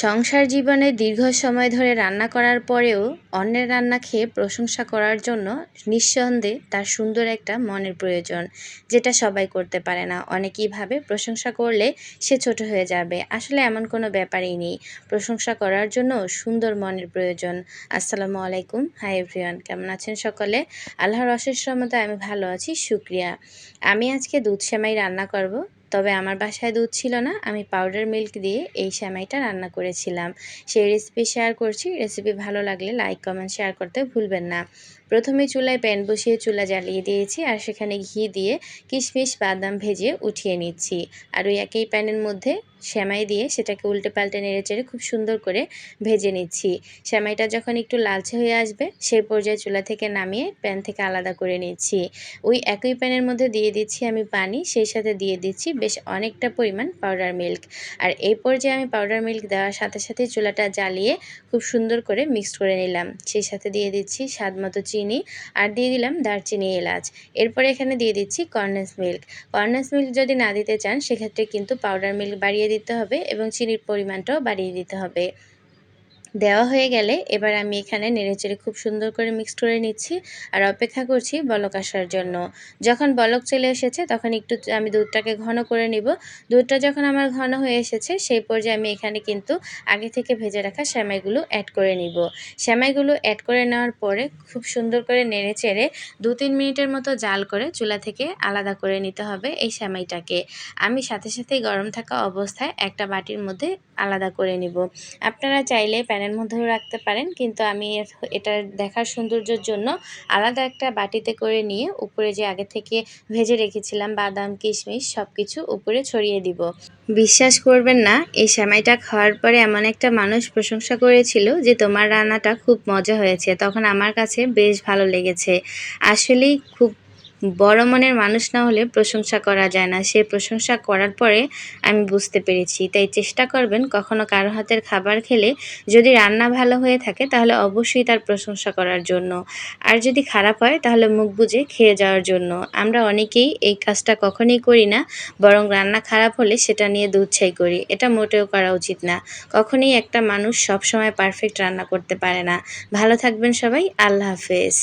সংসার জীবনে দীর্ঘ সময় ধরে রান্না করার পরেও অন্যের রান্না খেয়ে প্রশংসা করার জন্য নিঃসন্দেহে তার সুন্দর একটা মনের প্রয়োজন, যেটা সবাই করতে পারে না। অনেকেই ভাবে প্রশংসা করলে সে ছোট হয়ে যাবে। আসলে এমন কোনো ব্যাপারই নেই। প্রশংসা করার জন্য সুন্দর মনের প্রয়োজন। আসসালামু আলাইকুম। হাই এভরিওয়ান, কেমন আছেন সকলে? আল্লাহর অশেষ রহমতে আমি ভালো আছি, শুক্রিয়া। আমি আজকে দুধ সেমাই রান্না করব। তবে আমার বাসায় দুধ ছিল না, আমি পাউডার মিল্ক দিয়ে এই সেমাইটা রান্না করেছিলাম। সেই রেসিপি শেয়ার করছি রেসিপি ভালো লাগলে লাইক কমেন্ট শেয়ার করতে ভুলবেন না। প্রথমে চুলায় প্যান বসিয়ে চুলা জ্বালিয়ে দিয়েছি আর সেখানে ঘি দিয়ে কিশমিশ, বাদাম ভেজে উঠিয়ে নিচ্ছি। আর ওই একই প্যানের মধ্যে শ্যামাই দিয়ে সেটাকে উল্টে পাল্টে নেড়ে চেড়ে খুব সুন্দর করে ভেজে নিচ্ছি। শ্যামাইটা যখন একটু লালচে হয়ে আসবে সেই পর্যায়ে চুলা থেকে নামিয়ে প্যান থেকে আলাদা করে নিচ্ছি। ওই একই প্যানের মধ্যে দিয়ে দিচ্ছি আমি পানি, সেই সাথে দিয়ে দিচ্ছি বেশ অনেকটা পরিমাণ পাউডার মিল্ক আর এই পর্যায়ে আমি পাউডার মিল্ক দেওয়ার সাথে সাথে চুলাটা জ্বালিয়ে খুব সুন্দর করে মিক্সড করে নিলাম। সেই সাথে দিয়ে দিচ্ছি স্বাদ মতো চিনি আর দিয়ে দিলাম দারচিনি এলাচ। এরপরে এখানে দিয়ে দিচ্ছি কর্নেস মিল্ক কর্নেস মিল্ক যদি না দিতে চান, সেক্ষেত্রে কিন্তু পাউডার মিল্ক বাড়িয়ে দিতে হবে এবং চিনির পরিমাণটাও বাড়িয়ে দিতে হবে। দেওয়া হয়ে গেলে এবার আমি এখানে নেড়েচেড়ে খুব সুন্দর করে মিক্সড করে নিচ্ছি আর অপেক্ষা করছি বলক আসার জন্য। যখন বলক চলে এসেছে তখন একটু আমি দুধটাকে ঘন করে নিব। দুধটা যখন আমার ঘন হয়ে এসেছে সেই পর্যায়ে আমি এখানে কিন্তু আগে থেকে ভেজে রাখা শ্যামাইগুলো অ্যাড করে নিব। শ্যামাইগুলো অ্যাড করে নেওয়ার পরে খুব সুন্দর করে নেড়ে চেড়ে দু তিন মিনিটের মতো জাল করে চুলা থেকে আলাদা করে নিতে হবে এই শ্যামাইটাকে। আমি সাথে সাথেই গরম থাকা অবস্থায় একটা বাটির মধ্যে আলাদা করে নিব। আপনারা চাইলে প্যানের মধ্যেও রাখতে পারেন, কিন্তু আমি এটা দেখার সৌন্দর্যের জন্য আলাদা একটা বাটিতে করে নিয়ে উপরে যে আগে থেকে ভেজে রেখেছিলাম বাদাম, কিশমিশ সব কিছু উপরে ছড়িয়ে দিব। বিশ্বাস করবেন না, এই সেমাইটা খাওয়ার পরে এমন একটা মানুষ প্রশংসা করেছিল যে তোমার রান্নাটা খুব মজা হয়েছে, তখন আমার কাছে বেশ ভালো লেগেছে। আসলেই খুব বড় মনের মানুষ না হলে প্রশংসা করা যায় না। সে প্রশংসা করার পরে আমি বুঝতে পেরেছি। তাই চেষ্টা করবেন কখনো কারও হাতের খাবার খেলে যদি রান্না ভালো হয়ে থাকে তাহলে অবশ্যই তার প্রশংসা করার জন্য। আর যদি খারাপ হয় তাহলে মুখ বুঝে খেয়ে যাওয়ার জন্য। আমরা অনেকেই এই কাজটা কখনোই করি না, বরং রান্না খারাপ হলে সেটা নিয়ে দুধছাই করি। এটা মোটেও করা উচিত না। কখনোই একটা মানুষ সব সময় পারফেক্ট রান্না করতে পারে না। ভালো থাকবেন সবাই। আল্লাহ হাফেজ।